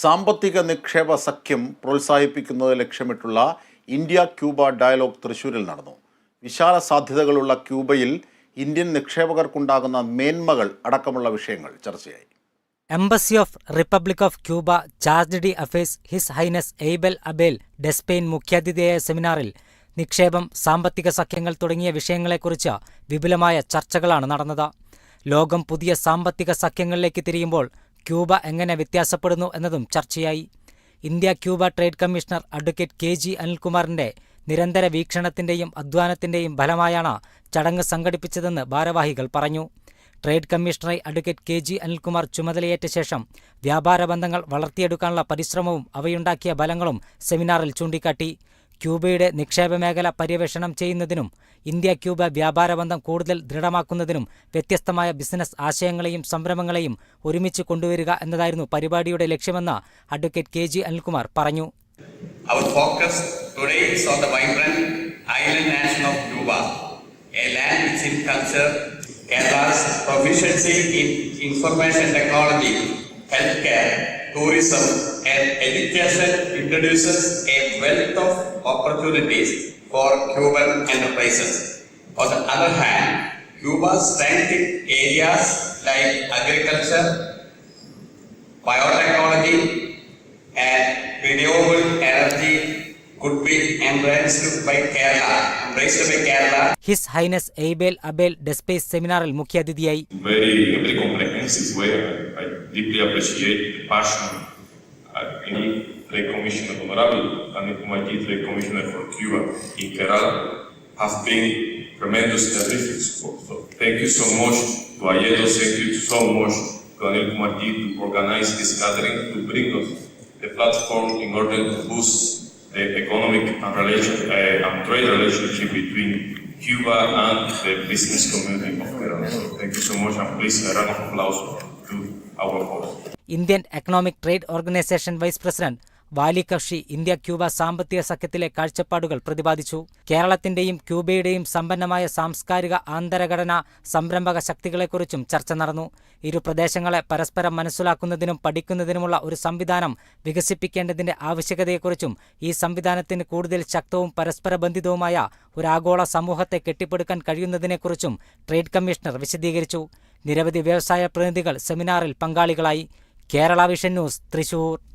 സാമ്പത്തിക നിക്ഷേപ സഖ്യം പ്രോത്സാഹിപ്പിക്കുന്നത് ലക്ഷ്യമിട്ടുള്ള ഇന്ത്യ ക്യൂബ ഡയലോഗ് തൃശൂരിൽ നടന്നു. വിശാല സാധ്യതകളുള്ള ക്യൂബയിൽ ഇന്ത്യൻ നിക്ഷേപകർക്കുണ്ടാകുന്ന മേന്മകൾ അടക്കമുള്ള വിഷയങ്ങൾ ചർച്ചയായി. Embassy of republic of Cuba chargé d'affaires his highness Abel Abel Despaigne മുഖ്യാതിഥിയായ സെമിനാറിൽ നിക്ഷേപം സാമ്പത്തിക സഖ്യങ്ങൾ തുടങ്ങിയ വിഷയങ്ങളെക്കുറിച്ച് വിപുലമായ ചർച്ചകളാണ് നടന്നത്. ലോകം പുതിയ സാമ്പത്തിക സഖ്യങ്ങളിലേക്ക് തിരിയുമ്പോൾ ക്യൂബ എങ്ങനെ വ്യത്യാസപ്പെടുന്നു എന്നതും ചർച്ചയായി. India Cuba trade commissioner advocate K G അനിൽകുമാറിന്റെ നിരന്തര വീക്ഷണത്തിന്റെയും അധ്വാനത്തിന്റെയും ഫലമായാണ് ചടങ്ങ് സംഘടിപ്പിച്ചതെന്ന് ഭാരവാഹികൾ പറഞ്ഞു. ട്രേഡ് കമ്മീഷണറായി അഡ്വക്കേറ്റ് കെ ജി അനിൽകുമാർ ചുമതലയേറ്റ ശേഷം വ്യാപാര ബന്ധങ്ങൾ വളർത്തിയെടുക്കാനുള്ള പരിശ്രമവും അവയുണ്ടാക്കിയ ഫലങ്ങളും സെമിനാറിൽ ചൂണ്ടിക്കാട്ടി. ക്യൂബയുടെ നിക്ഷേപ മേഖല പര്യവേഷണം ചെയ്യുന്നതിനും ഇന്ത്യ ക്യൂബ വ്യാപാര ബന്ധം കൂടുതൽ ദൃഢമാക്കുന്നതിനും വ്യത്യസ്തമായ ബിസിനസ് ആശയങ്ങളെയും സംരംഭങ്ങളെയും ഒരുമിച്ച് കൊണ്ടുവരിക എന്നതായിരുന്നു പരിപാടിയുടെ ലക്ഷ്യമെന്ന് അഡ്വക്കേറ്റ് കെ ജി അനിൽകുമാർ പറഞ്ഞു Our focus today is on the vibrant island nation of Cuba, a land culture. Proficiency in information technology, healthcare, tourism, and education introduces a wealth of opportunities for Cuban enterprises. On the other hand, Cuba's strength in areas like agriculture, biotechnology, and renewable energy could be embraced by Kerala, embraced by Kerala his highness എയ്ബേൽ Abel ഡെസ്പേസ് സെമിനാറിൽ മുഖ്യാതിഥിയായി very, in a very comprehensive way. Deeply appreciate the passion uh, in Trade Commissioner Honorable and Kumaji Trade Commissioner for Cuba in Kerala have been tremendous terrific support. So thank you so much to Ayedo, thank you so much to Anil to organize this gathering, to bring us the platform in order to boost the economic and relation uh, and trade relationship between Cuba and the business community of Kerala. So thank you so much and please a round of applause to Indian economic trade organisation vice president Valley കക്ഷി India Cuba സാമ്പത്തിക സഖ്യത്തിലെ കാഴ്ചപ്പാടുകൾ പ്രതിപാദിച്ചു. കേരളത്തിന്റെയും ക്യൂബയുടെയും സമ്പന്നമായ സാംസ്കാരിക ആന്തരഘടന സംരംഭക ശക്തികളെക്കുറിച്ചും ചർച്ച നടന്നു. ഇരു പ്രദേശങ്ങളെ പരസ്പരം മനസ്സിലാക്കുന്നതിനും പഠിക്കുന്നതിനുമുള്ള ഒരു സംവിധാനം വികസിപ്പിക്കേണ്ടതിന്റെ ആവശ്യകതയെക്കുറിച്ചും ഈ സംവിധാനത്തിന് കൂടുതൽ ശക്തവും പരസ്പര ബന്ധിതവുമായ ഒരു ആഗോള സമൂഹത്തെ കെട്ടിപ്പടുക്കാൻ കഴിയുന്നതിനെക്കുറിച്ചും ട്രേഡ് കമ്മീഷണർ വിശദീകരിച്ചു. നിരവധി വ്യവസായ പ്രതിനിധികൾ സെമിനാറിൽ പങ്കാളികളായി. Kerala vision news Thrissur.